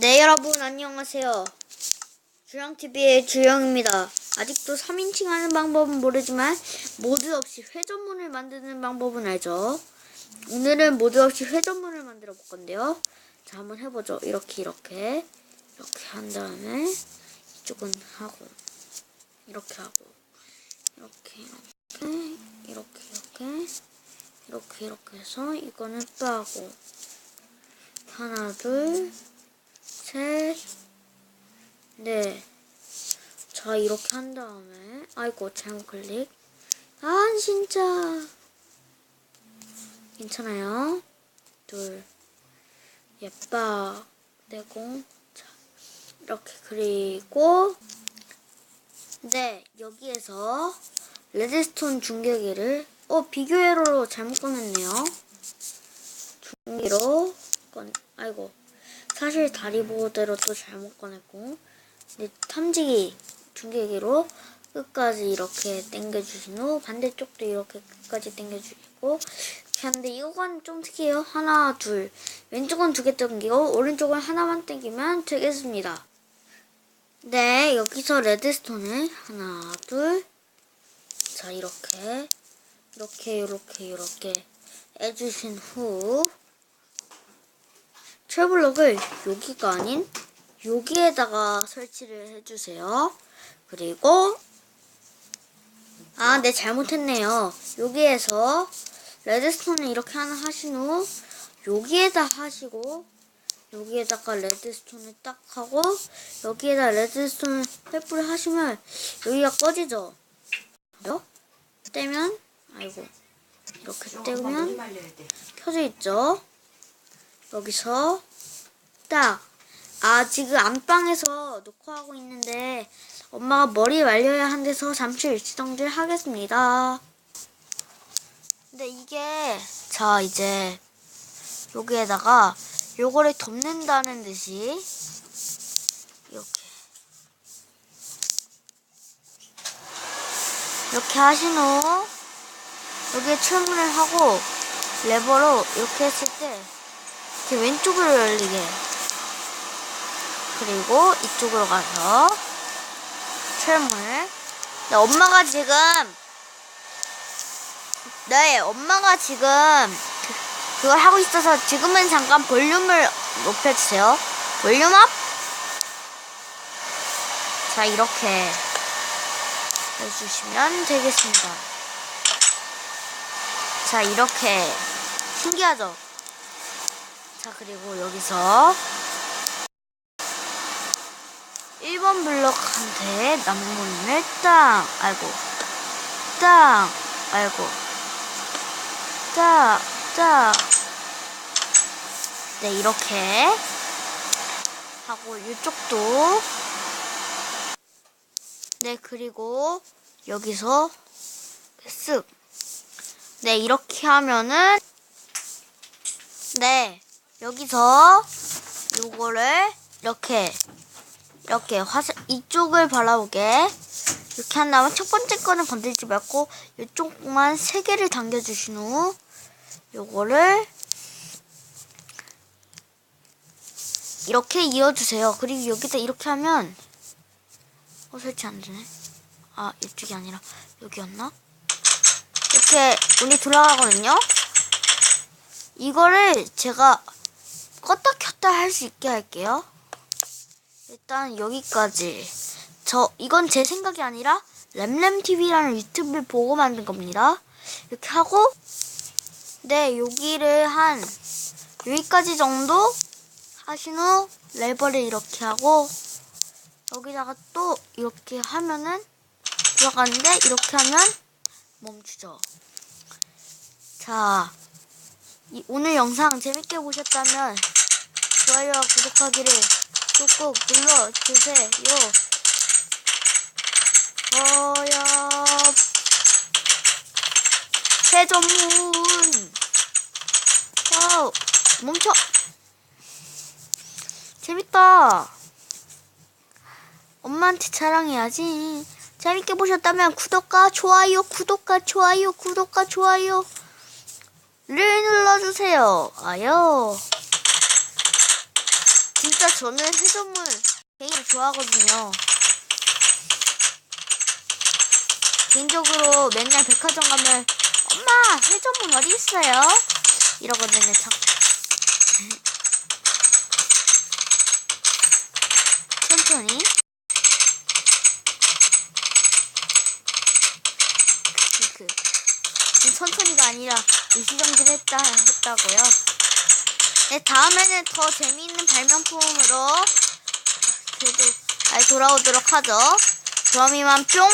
네 여러분 안녕하세요. 주영TV의 주영입니다. 아직도 3인칭 하는 방법은 모르지만 모드 없이 회전문을 만드는 방법은 알죠? 오늘은 모드 없이 회전문을 만들어 볼 건데요. 자 한번 해보죠. 이렇게 이렇게 이렇게 한 다음에 이쪽은 하고 이렇게 하고 이렇게 이렇게 이렇게 이렇게 이렇게 이렇게 해서 이거는 빼고 하나 둘 자, 이렇게 한 다음에, 아이고, 잘못 클릭. 아, 진짜. 괜찮아요. 둘, 예빠, 내공. 자, 이렇게 그리고, 네, 여기에서 레드스톤 중계기를, 어, 비교 에러로 잘못 꺼냈네요. 중계로 꺼내, 아이고. 사실 다리 보호대로 또 잘못 꺼냈고 근데 탐지기 중계기로 끝까지 이렇게 당겨주신 후 반대쪽도 이렇게 끝까지 당겨주시고. 하는데 이건 좀 특이해요. 하나 둘. 왼쪽은 두 개 당기고 오른쪽은 하나만 당기면 되겠습니다. 네 여기서 레드스톤을 하나 둘 자 이렇게. 이렇게 이렇게 이렇게 해주신 후. 트래블럭을 여기가 아닌 여기에다가 설치를 해주세요. 그리고 아, 네 잘못했네요. 여기에서 레드스톤을 이렇게 하나 하신 후 여기에다 하시고 여기에다가 레드스톤을 딱 하고 여기에다 레드스톤을 횃불을 하시면 여기가 꺼지죠. 요 떼면 아이고 이렇게 떼면 켜져 있죠. 여기서 딱. 아, 지금 안방에서 녹화하고 있는데 엄마가 머리 말려야 한대서 잠시 일시정지를 하겠습니다. 근데 이게 자, 이제 여기에다가 요거를 덮는다는 듯이 이렇게 이렇게 하신 후 여기에 출문을 하고 레버로 이렇게 했을 때 이렇게 왼쪽으로 열리게 그리고 이쪽으로 가서 철물 네, 엄마가 지금 네 엄마가 지금 그- 그걸 하고 있어서 지금은 잠깐 볼륨을 높여주세요 볼륨 업! 자 이렇게 해주시면 되겠습니다 자 이렇게 신기하죠? 자, 그리고 여기서 1번 남은 물을 땅, 알고, 땅, 알고, 딱, 딱. 네, 이렇게 하고, 이쪽도. 네, 그리고 여기서 쓱. 네, 이렇게 하면은, 네. 여기서 요거를 이렇게 이렇게 화살 이쪽을 바라보게 이렇게 한 다음에 첫 번째 거는 건들지 말고 이쪽만 세 개를 당겨주신 후 요거를 이렇게 이어주세요. 그리고 여기다 이렇게 하면 어 설치 안 되네. 아 이쪽이 아니라 여기였나? 이렇게 문이 돌아가거든요. 이거를 제가 껐다 켰다 할 수 있게 할게요. 일단 여기까지. 저 이건 제 생각이 아니라 램램TV라는 유튜브를 보고 만든 겁니다. 이렇게 하고 네 여기를 한 여기까지 정도 하신 후 레버를 이렇게 하고 여기다가 또 이렇게 하면은 들어가는데 이렇게 하면 멈추죠. 자, 이, 오늘 영상 재밌게 보셨다면 좋아요와 구독하기를 꾹꾹 눌러주세요. 어여 회전문 와우 멈춰 재밌다 엄마한테 자랑해야지 재밌게 보셨다면 구독과 좋아요 구독과 좋아요 구독과 좋아요 를 눌러주세요. 아요. 진짜 저는 회전문 되게 좋아하거든요. 개인적으로 맨날 백화점 가면 엄마 회전문 어디 있어요? 이러거든요. 저. 천천히. 그, 그, 그. 천천히가 아니라 일시정지를 했다 했다고요. 네, 다음에는 더 재미있는 발명품으로 그래도 잘 돌아오도록 하죠. 그럼 이만 뿅!